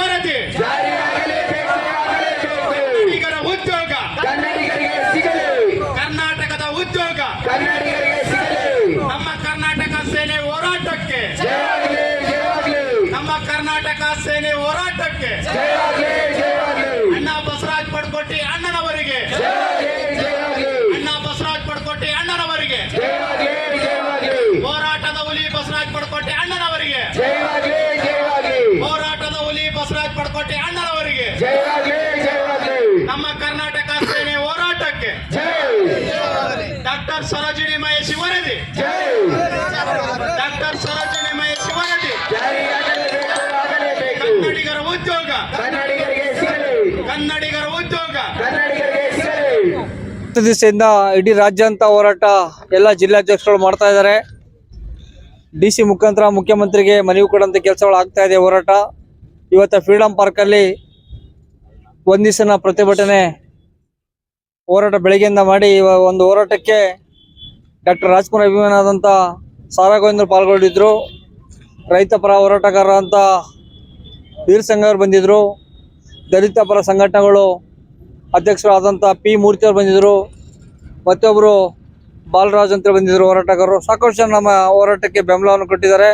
ವರದಿ ಕನ್ನಡಿಗರ ಉದ್ಯೋಗ. ಕರ್ನಾಟಕದ ಉದ್ಯೋಗ. ನಮ್ಮ ಕರ್ನಾಟಕ ಸೇನೆ ಹೋರಾಟಕ್ಕೆ. ನಮ್ಮ ಕರ್ನಾಟಕ ಸೇನೆ ಹೋರಾಟಕ್ಕೆ. ವರದಿ ಡಾಕ್ಟರ್ ವರದಿ ಕನ್ನಡಿಗರ ಉದ್ಯೋಗ. ಕನ್ನಡಿಗರ ಉದ್ಯೋಗ. ದಿವಸದಿಂದ ಇಡೀ ರಾಜ್ಯಾಂತ ಹೋರಾಟ ಎಲ್ಲ ಜಿಲ್ಲಾಧ್ಯಕ್ಷರು ಮಾಡ್ತಾ ಇದ್ದಾರೆ. ಡಿ ಸಿ ಮುಖಾಂತರ ಮುಖ್ಯಮಂತ್ರಿಗೆ ಮನವಿ ಕೊಡುವಂಥ ಕೆಲಸಗಳು ಆಗ್ತಾ ಇದೆ ಹೋರಾಟ. ಇವತ್ತು ಫ್ರೀಡಂ ಪಾರ್ಕಲ್ಲಿ ಅಲ್ಲಿ ದಿವಸನ ಪ್ರತಿಭಟನೆ ಹೋರಾಟ ಬೆಳಗ್ಗೆಯಿಂದ ಮಾಡಿ ಒಂದು ಹೋರಾಟಕ್ಕೆ ಡಾಕ್ಟರ್ ರಾಜ್ಕುಮಾರ್ ಅಭಿಮಾನದಂತ ಸಾರಾ ಗೋವಿಂದರು ಪಾಲ್ಗೊಂಡಿದ್ರು ರೈತ ಪರ ಹೋರಾಟಗಾರ ಅಂತ ವೀರ್ ಸಂಘವ್ರು ಬಂದಿದ್ದರು ದಲಿತ ಪರ ಸಂಘಟನೆಗಳು ಅಧ್ಯಕ್ಷರಾದಂಥ ಪಿ ಮೂರ್ತಿಯವರು ಬಂದಿದ್ದರು ಮತ್ತೊಬ್ಬರು ಬಾಲರಾಜ್ ಅಂತ ಬಂದಿದ್ದರು ಹೋರಾಟಗಾರರು. ಸಾಕಷ್ಟು ನಮ್ಮ ಹೋರಾಟಕ್ಕೆ ಬೆಂಬಲವನ್ನು ಕೊಟ್ಟಿದ್ದಾರೆ.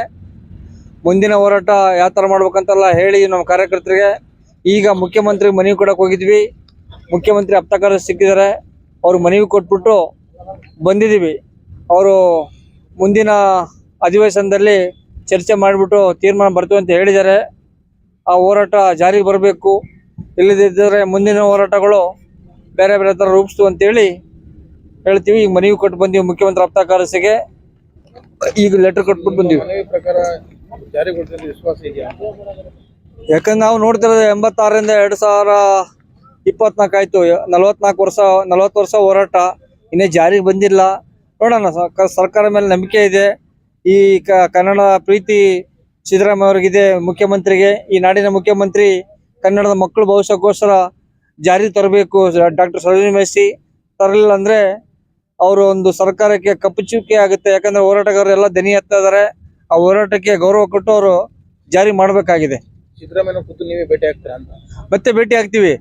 ಮುಂದಿನ ಹೋರಾಟ ಯಾವ ಥರ ಮಾಡ್ಬೇಕಂತೆಲ್ಲ ಹೇಳಿ ನಮ್ಮ ಕಾರ್ಯಕರ್ತರಿಗೆ. ಈಗ ಮುಖ್ಯಮಂತ್ರಿ ಮನವಿ ಕೊಡೋಕೆ ಹೋಗಿದ್ವಿ. ಮುಖ್ಯಮಂತ್ರಿ ಅಪ್ತಕಾರ ಸಿಕ್ಕಿದ್ದಾರೆ. ಅವ್ರಿಗೆ ಮನವಿ ಕೊಟ್ಬಿಟ್ಟು ಬಂದಿದ್ದೀವಿ. ಅವರು ಮುಂದಿನ ಅಧಿವೇಶನದಲ್ಲಿ ಚರ್ಚೆ ಮಾಡಿಬಿಟ್ಟು ತೀರ್ಮಾನ ಬರ್ತೀವಿ ಅಂತ ಹೇಳಿದ್ದಾರೆ. ಆ ಹೋರಾಟ ಜಾರಿಗೆ ಬರಬೇಕು. ಇಲ್ಲದಿದ್ದರೆ ಮುಂದಿನ ಹೋರಾಟಗಳು ಬೇರೆ ಬೇರೆ ಥರ ರೂಪಿಸ್ತು ಅಂತೇಳಿ ಹೇಳ್ತೀವಿ. ಈಗ ಮನವಿ ಕೊಟ್ಟು ಬಂದೀವಿ ಮುಖ್ಯಮಂತ್ರಿ ಆಪ್ತ ಕಾರ್ಯಸಿಗೆ ಈಗ ಲೆಟರ್ ಕೊಟ್ಬಿಟ್ಟು ಬಂದೀವಿ. ಯಾಕಂದ್ರೆ ನಾವು ನೋಡ್ತಿರೋದು ಎಂಬತ್ತಾರರಿಂದ ಎರಡು ಸಾವಿರ ಇಪ್ಪತ್ನಾಲ್ಕು ಆಯಿತು. ನಲವತ್ನಾಲ್ಕು ವರ್ಷ ನಲವತ್ತು ವರ್ಷ ಹೋರಾಟ. ಇನ್ನೇ ಜಾರಿಗೆ ಬಂದಿಲ್ಲ. ನೋಡೋಣ ಸರ್ಕಾರ ಮೇಲೆ ನಂಬಿಕೆ ಇದೆ. ಈ ಕನ್ನಡ ಪ್ರೀತಿ ಸಿದ್ದರಾಮಯ್ಯ ಅವ್ರಿಗಿದೆ ಮುಖ್ಯಮಂತ್ರಿಗೆ. ಈ ನಾಡಿನ ಮುಖ್ಯಮಂತ್ರಿ ಕನ್ನಡದ ಮಕ್ಕಳು ಭವಿಷ್ಯಕ್ಕೋಸ್ಕರ ಜಾರಿ ತರಬೇಕು. ಡಾಕ್ಟರ್ ಸರೋಜಿನಿ ಮೇಸಿ ತರಲಿಲ್ಲ ಅಂದ್ರೆ ಅವರು ಒಂದು ಸರ್ಕಾರಕ್ಕೆ ಕಪ್ಪು ಚುಕ್ಕೆ ಆಗುತ್ತೆ. ಯಾಕಂದ್ರೆ ಹೋರಾಟಗಾರರು ಎಲ್ಲ ದನಿ ಎತ್ತಿದ್ದಾರೆ ಇದಾರೆ. ಆ ಹೋರಾಟಕ್ಕೆ ಗೌರವ ಕೊಟ್ಟು ಅವರು ಜಾರಿ ಮಾಡಬೇಕಾಗಿದೆ. ಸಿದ್ದರಾಮಯ್ಯ ನೀವೇ ಭೇಟಿ ಆಗ್ತೀರಾ ಅಂತ? ಮತ್ತೆ ಭೇಟಿ ಆಗ್ತೀವಿ.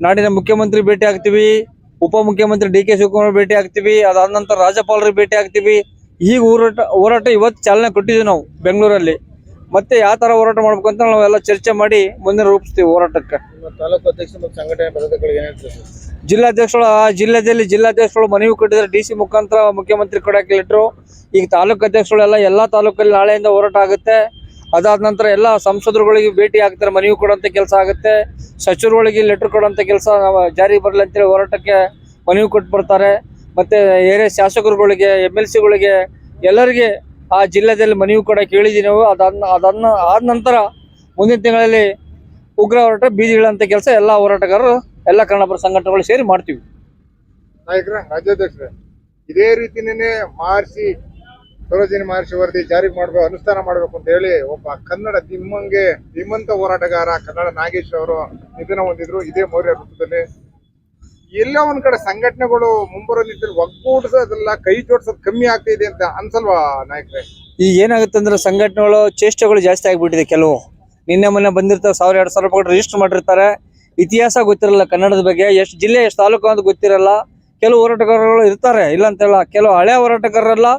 ನಾಡಿನ ಮುಖ್ಯಮಂತ್ರಿ ಭೇಟಿ ಆಗ್ತೀವಿ. ಉಪಮುಖ್ಯಮಂತ್ರಿ ಡಿ ಕೆ ಶಿವಕುಮಾರ್ ಭೇಟಿ ಆಗ್ತೀವಿ ಅದಾದ ನಂತರ ರಾಜ್ಯಪಾಲರಿಗೆ ಭೇಟಿ ಆಗ್ತೀವಿ. ಈಗ ಹೋರಾಟ ಹೋರಾಟ ಇವತ್ತು ಚಾಲನೆ ಕೊಟ್ಟಿದ್ವಿ ನಾವು ಬೆಂಗಳೂರಲ್ಲಿ. ಮತ್ತೆ ಯಾವ ತರ ಹೋರಾಟ ಮಾಡ್ಬೇಕು ಅಂತ ನಾವೆಲ್ಲ ಚರ್ಚೆ ಮಾಡಿ ಮುಂದೆ ರೂಪಿಸ್ತೀವಿ ಹೋರಾಟಕ್ಕೆ? ಜಿಲ್ಲಾಧ್ಯಕ್ಷರು ಆ ಜಿಲ್ಲೆಯಲ್ಲಿ ಜಿಲ್ಲಾಧ್ಯಕ್ಷರು ಮನವಿ ಕೊಟ್ಟಿದ್ದಾರೆ. ಡಿ ಸಿ ಮುಖಾಂತರ ಮುಖ್ಯಮಂತ್ರಿ ಕೊಡಕ್ಕೆ ಲೆಟ್ರು. ಈಗ ತಾಲೂಕು ಅಧ್ಯಕ್ಷಗಳೆಲ್ಲ ಎಲ್ಲಾ ತಾಲೂಕಲ್ಲಿ ನಾಳೆಯಿಂದ ಹೋರಾಟ ಆಗುತ್ತೆ. ಅದಾದ ನಂತರ ಎಲ್ಲ ಸಂಸದರುಗಳಿಗೆ ಭೇಟಿ ಆಗ್ತಾರೆ ಮನವಿ ಕೊಡುವಂಥ ಕೆಲಸ ಆಗುತ್ತೆ. ಸಚಿವರುಗಳಿಗೆ ಲೆಟರ್ ಕೊಡುವಂಥ ಕೆಲಸ ನಾವು ಜಾರಿ ಬರಲಿ ಅಂತೇಳಿ ಹೋರಾಟಕ್ಕೆ ಮನವಿ ಕೊಟ್ಟು ಬರ್ತಾರೆ. ಮತ್ತೆ ಏರಿಯಾ ಶಾಸಕರುಗಳಿಗೆ ಎಂ ಎಲ್ ಸಿಗಳಿಗೆ ಎಲ್ಲರಿಗೆ ಆ ಜಿಲ್ಲೆಯಲ್ಲಿ ಮನವಿ ಕೂಡ ಹೇಳಿದ್ದೀವಿ ನಾವು. ಅದನ್ನ ಅದನ್ನ ಆದ ನಂತರ ಮುಂದಿನ ತಿಂಗಳಲ್ಲಿ ಉಗ್ರ ಹೋರಾಟ ಬೀದಿಗಳಂತ ಕೆಲಸ ಎಲ್ಲ ಹೋರಾಟಗಾರರು, ಎಲ್ಲ ಕನ್ನಡಪರ ಸಂಘಟನೆಗಳು ಸೇರಿ ಮಾಡ್ತೀವಿ. ನಾಯಕರ, ರಾಜ್ಯಾಧ್ಯಕ್ಷರೇ, ಇದೇ ರೀತಿನೇ ಮಾರ್ಸಿ ಸರೋಜಿನಿ ಮಹರ್ಷಿ ವರದಿ ಜಾರಿ ಮಾಡಬೇಕು, ಅನುಷ್ಠಾನ ಮಾಡಬೇಕು ಅಂತ ಹೇಳಿ ಒಬ್ಬ ಕನ್ನಡ ದಿಮ್ಮಂಗೆ ಧೀಮಂತ ಹೋರಾಟಗಾರ ಕನ್ನಡ ನಾಗೇಶ್ ಅವರು ನಿಧನ ಹೊಂದಿದ್ರು ಇದೇ ಮೌರ್ಯ ವೃತ್ತದಲ್ಲಿ ಎಲ್ಲ ಒಂದ್ ಕಡೆ ಸಂಘಟನೆಗಳು ಮುಂಬರೋ ನಿಟ್ಟಿನಲ್ಲಿ ಒಗ್ಗೂಡಿಸೋದೆಲ್ಲ ಕೈ ಜೋಡಿಸೋದು ಕಮ್ಮಿ ಆಗ್ತಿದೆ ಅಂತ ಅನ್ಸಲ್ವಾ ನಾಯಕ್ರೆ? ಈ ಏನಾಗುತ್ತೆ ಅಂದ್ರೆ ಸಂಘಟನೆಗಳು ಚೇಷ್ಟೆಗಳು ಜಾಸ್ತಿ ಆಗ್ಬಿಟ್ಟಿದೆ ಕೆಲವು. ನಿನ್ನೆ ಮೊನ್ನೆ ಬಂದಿರ್ತಾರೆ ಸಾವಿರ, ಎರಡು ಸಾವಿರ ರೂಪಾಯಿ ರಿಜಿಸ್ಟರ್ ಮಾಡಿರ್ತಾರೆ. ಇತಿಹಾಸ ಗೊತ್ತಿರಲ್ಲ ಕನ್ನಡದ ಬಗ್ಗೆ, ಎಷ್ಟು ಜಿಲ್ಲೆ, ಎಷ್ಟು ತಾಲೂಕು ಅಂತ ಗೊತ್ತಿರಲ್ಲ. ಕೆಲವು ಹೋರಾಟಗಾರರು ಇರ್ತಾರೆ, ಇಲ್ಲ ಅಂತೇಳ ಕೆಲವು ಹಳೆ ಹೋರಾಟಗಾರರೆಲ್ಲ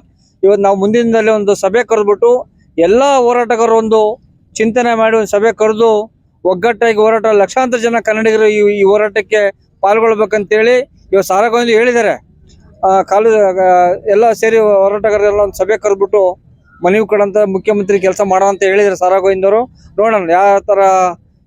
ಇವತ್ತು ನಾವು ಮುಂದಿನ ದಿನದಲ್ಲಿ ಒಂದು ಸಭೆ ಕರೆದ್ಬಿಟ್ಟು ಎಲ್ಲ ಹೋರಾಟಗಾರರು ಒಂದು ಚಿಂತನೆ ಮಾಡಿ ಒಂದು ಸಭೆ ಕರೆದು ಒಗ್ಗಟ್ಟಾಗಿ ಹೋರಾಟ, ಲಕ್ಷಾಂತರ ಜನ ಕನ್ನಡಿಗರು ಈ ಈ ಹೋರಾಟಕ್ಕೆ ಪಾಲ್ಗೊಳ್ಬೇಕಂತೇಳಿ ಇವತ್ತು ಸಾರಾಗೊಂದು ಹೇಳಿದ್ದಾರೆ. ಕಾಲು ಎಲ್ಲ ಸೇರಿ ಹೋರಾಟಗಾರರೆಲ್ಲ ಒಂದು ಸಭೆ ಕರೆದ್ಬಿಟ್ಟು ಮನವಿ ಕೊಡಂತ ಮುಖ್ಯಮಂತ್ರಿ ಕೆಲಸ ಮಾಡೋ ಅಂತ ಹೇಳಿದ್ದಾರೆ ಸಾರಾಗೋಯಿಂದವರು ನೋಡೋಣ ಯಾವ ಥರ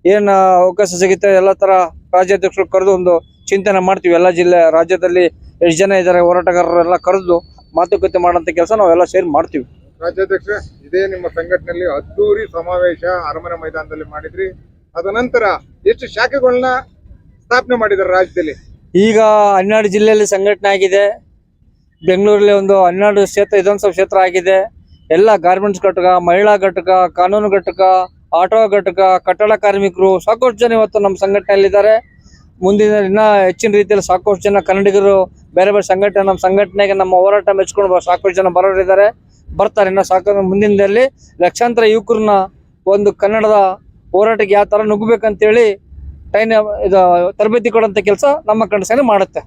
ಏನು ಅವಕಾಶ ಸಿಗುತ್ತೆ, ಎಲ್ಲ ಥರ ರಾಜ್ಯಾಧ್ಯಕ್ಷರು ಕರೆದು ಒಂದು ಚಿಂತನೆ ಮಾಡ್ತೀವಿ. ಎಲ್ಲ ಜಿಲ್ಲೆ, ರಾಜ್ಯದಲ್ಲಿ ಎಷ್ಟು ಜನ ಇದ್ದಾರೆ, ಹೋರಾಟಗಾರರೆಲ್ಲ ಕರೆದು ಮಾತುಕತೆ ಮಾಡುವಂತ ಕೆಲಸ ನಾವೆಲ್ಲ ಸೇರಿ ಮಾಡ್ತೀವಿ. ರಾಜ್ಯಾಧ್ಯಕ್ಷ ಇದೇ ನಿಮ್ಮ ಸಂಘಟನೆಯಲ್ಲಿ ಅದ್ದೂರಿ ಸಮಾವೇಶ ಅರಮನೆ ಮೈದಾನದಲ್ಲಿ ಮಾಡಿದ್ರಿ. ಅದನಂತರ ಎಷ್ಟು ಶಾಖೆಗಳನ್ನ ಸ್ಥಾಪನೆ ಮಾಡಿದ್ರು ರಾಜ್ಯದಲ್ಲಿ? ಈಗ ಹನ್ನೆರಡು ಜಿಲ್ಲೆಯಲ್ಲಿ ಸಂಘಟನೆ ಆಗಿದೆ. ಬೆಂಗಳೂರಲ್ಲಿ ಒಂದು ಹನ್ನೆರಡು ಕ್ಷೇತ್ರ ವಿಧಾನಸಭಾ ಕ್ಷೇತ್ರ ಆಗಿದೆ. ಎಲ್ಲ ಗಾರ್ಮೆಂಟ್ಸ್ ಘಟಕ ಮಹಿಳಾ ಘಟಕ ಕಾನೂನು ಘಟಕ ಆಟೋ ಘಟಕ ಕಟ್ಟಡ ಕಾರ್ಮಿಕರು ಸಾಕಷ್ಟು ಜನ ಇವತ್ತು ನಮ್ಮ ಸಂಘಟನೆಯಲ್ಲಿದ್ದಾರೆ. ಮುಂದಿನ ಇನ್ನ ಹೆಚ್ಚಿನ ರೀತಿಯಲ್ಲಿ ಸಾಕಷ್ಟು ಜನ ಕನ್ನಡಿಗರು, ಬೇರೆ ಬೇರೆ ಸಂಘಟನೆ, ನಮ್ಮ ಸಂಘಟನೆಗೆ ನಮ್ಮ ಹೋರಾಟ ಮೆಚ್ಕೊಂಡು ಸಾಕಷ್ಟು ಜನ ಬರೋರಿದ್ದಾರೆ, ಬರ್ತಾರೆ. ಇನ್ನ ಸಾಕಷ್ಟು ಮುಂದಿನದಲ್ಲಿ ಲಕ್ಷಾಂತರ ಯುವಕರನ್ನ ಒಂದು ಕನ್ನಡದ ಹೋರಾಟಕ್ಕೆ ಯಾವ ತರ ನುಗ್ಗಬೇಕಂತೇಳಿ ಟ್ರೈನ್ ಇದು ತರಬೇತಿ ಕೊಡುವಂತ ಕೆಲಸ ನಮ್ಮ ಕಣ್ಸನೆ ಮಾಡುತ್ತೆ.